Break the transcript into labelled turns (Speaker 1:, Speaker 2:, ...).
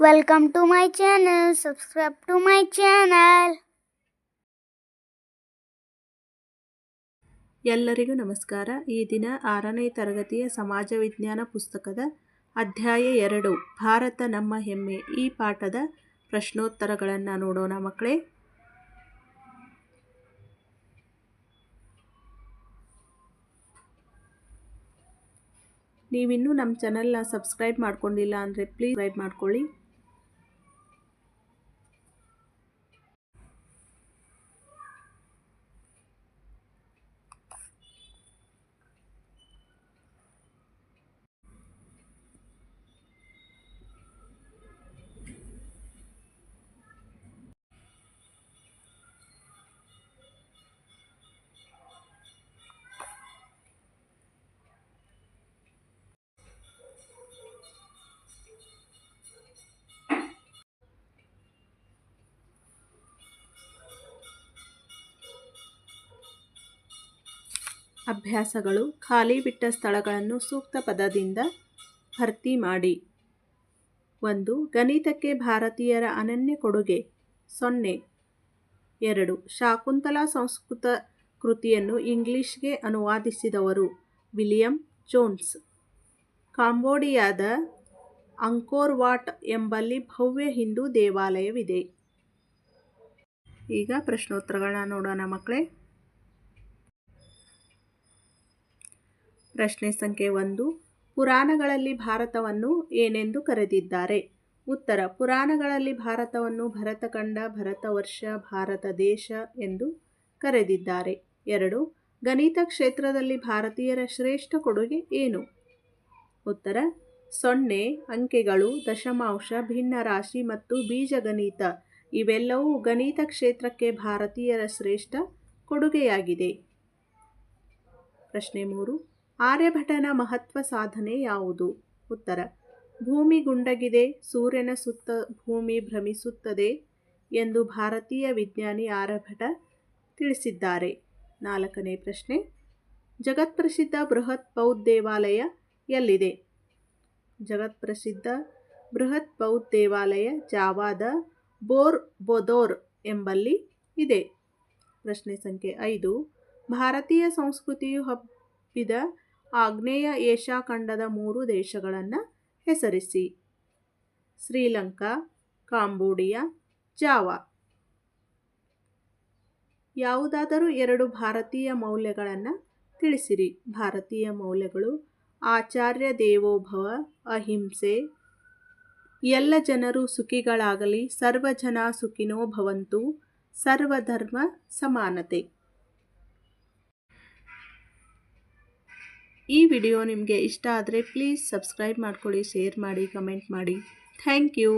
Speaker 1: Welcome to my channel. Subscribe to my channel.
Speaker 2: ಎಲ್ಲರಿಗೂ ನಮಸ್ಕಾರ ಈ ದಿನ ಆರನೇ ತರಗತಿಯ ಸಮಾಜ ವಿಜ್ಞಾನ ಪುಸ್ತಕದ ಅಧ್ಯಾಯ ಎರಡು, ಭಾರತ ನಮ್ಮ ಹೆಮ್ಮೆ ಈ ಪಾಠದ ಪ್ರಶ್ನೋತ್ತರಗಳನ್ನು ನೋಡೋಣ ಮಕ್ಕಳೇ ನೀವಿನ್ನೂ ನಮ್ಮ ಚಾನಲ್ನ ಸಬ್ಸ್ಕ್ರೈಬ್ ಮಾಡ್ಕೊಂಡಿಲ್ಲ ಅಂದರೆ ಪ್ಲೀಸ್ ಸಬ್ಸ್ಕ್ರೈಬ್ ಮಾಡ್ಕೊಳ್ಳಿ ಅಭ್ಯಾಸಗಳು ಖಾಲಿ ಬಿಟ್ಟ ಸ್ಥಳಗಳನ್ನು ಸೂಕ್ತ ಪದದಿಂದ ಭರ್ತಿ ಮಾಡಿ. ಒಂದು, ಗಣಿತಕ್ಕೆ ಭಾರತೀಯರ ಅನನ್ಯ ಕೊಡುಗೆ. ಸೊನ್ನೆ, ಎರಡು, ಶಾಕುಂತಲಾ ಸಂಸ್ಕೃತ ಕೃತಿಯನ್ನು ಇಂಗ್ಲಿಷ್ಗೆ ಅನುವಾದಿಸಿದವರು ವಿಲಿಯಂ ಜೋನ್ಸ್. ಕಾಂಬೋಡಿಯಾದ ಅಂಕೋರ್ವಾಟ್ ಎಂಬಲ್ಲಿ ಭವ್ಯ ಹಿಂದೂ ದೇವಾಲಯವಿದೆ. ಈಗ ಪ್ರಶ್ನೋತ್ತರಗಳನ್ನ ನೋಡೋಣ ಮಕ್ಕಳೇ. ಪ್ರಶ್ನೆ ಸಂಖ್ಯೆ ಒಂದು. ಪುರಾಣಗಳಲ್ಲಿ ಭಾರತವನ್ನು ಏನೆಂದು ಕರೆದಿದ್ದಾರೆ? ಉತ್ತರ, ಪುರಾಣಗಳಲ್ಲಿ ಭಾರತವನ್ನು ಭರತಖಂಡ, ಭರತವರ್ಷ, ಭಾರತ ದೇಶ ಎಂದು ಕರೆದಿದ್ದಾರೆ. ಎರಡು, ಗಣಿತ ಕ್ಷೇತ್ರದಲ್ಲಿ ಭಾರತೀಯರ ಶ್ರೇಷ್ಠ ಕೊಡುಗೆ ಏನು? ಉತ್ತರ, ಸೊನ್ನೆ, ಅಂಕೆಗಳು, ದಶಮಾಂಶ ಭಿನ್ನ ರಾಶಿ ಮತ್ತು ಬೀಜಗಣಿತ ಇವೆಲ್ಲವೂ ಗಣಿತ ಕ್ಷೇತ್ರಕ್ಕೆ ಭಾರತೀಯರ ಶ್ರೇಷ್ಠ ಕೊಡುಗೆಯಾಗಿದೆ. ಪ್ರಶ್ನೆ ಮೂರು ಆರ್ಯಭಟನ ಮಹತ್ವ ಸಾಧನೆ ಯಾವುದು? ಉತ್ತರ. ಭೂಮಿ ಗುಂಡಗಿದೆ, ಸೂರ್ಯನ ಸುತ್ತ ಭೂಮಿ ಭ್ರಮಿಸುತ್ತದೆ ಎಂದು ಭಾರತೀಯ ವಿಜ್ಞಾನಿ ಆರ್ಯಭಟ ತಿಳಿಸಿದ್ದಾರೆ. ನಾಲ್ಕನೇ ಪ್ರಶ್ನೆ. ಜಗತ್ಪ್ರಸಿದ್ಧ ಬೃಹತ್ ಬೌದ್ಧ ದೇವಾಲಯ ಎಲ್ಲಿದೆ? ಜಗತ್ಪ್ರಸಿದ್ಧ ಬೃಹತ್ ಬೌದ್ಧ ದೇವಾಲಯ ಜಾವಾದ ಬೋರ್ ಬೊದೋರ್ ಎಂಬಲ್ಲಿ ಇದೆ. ಪ್ರಶ್ನೆ ಸಂಖ್ಯೆ ಐದು. ಭಾರತೀಯ ಸಂಸ್ಕೃತಿಯು ಹಬ್ಬಿದ ಆಗ್ನೇಯ ಏಷ್ಯಾ ಖಂಡದ ಮೂರು ದೇಶಗಳನ್ನು ಹೆಸರಿಸಿ. Sri Lanka, Cambodia, Java. ಯಾವುದಾದರೂ ಎರಡು ಭಾರತೀಯ ಮೌಲ್ಯಗಳನ್ನು ತಿಳಿಸಿರಿ. ಭಾರತೀಯ ಮೌಲ್ಯಗಳು ಆಚಾರ್ಯ ದೇವೋಭವ, ಅಹಿಂಸೆ. ಎಲ್ಲ ಜನರು ಸುಖಿಗಳಾಗಲಿ, ಸರ್ವಜನ ಸುಖಿನೋ ಭವಂತು, ಸರ್ವಧರ್ಮ ಸಮಾನತೆ. ಈ ವಿಡಿಯೋ ನಿಮಗೆ ಇಷ್ಟ ಆದರೆ ಪ್ಲೀಸ್ ಸಬ್ಸ್ಕ್ರೈಬ್ ಮಾಡ್ಕೊಳ್ಳಿ ಶೇರ್ ಮಾಡಿ ಕಮೆಂಟ್ ಮಾಡಿ. Thank you